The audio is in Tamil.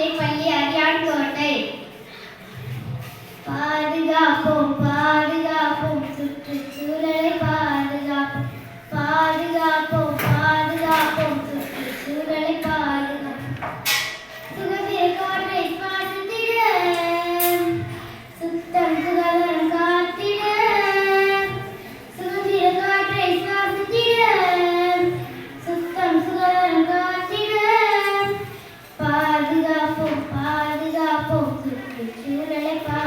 மேல்நிலைப்பள்ளி அரியான்கோட்டை பாதுகாப்போம் பாதுகாப்போம் சுற்றுச்சூழலை ചുടലപ്പാ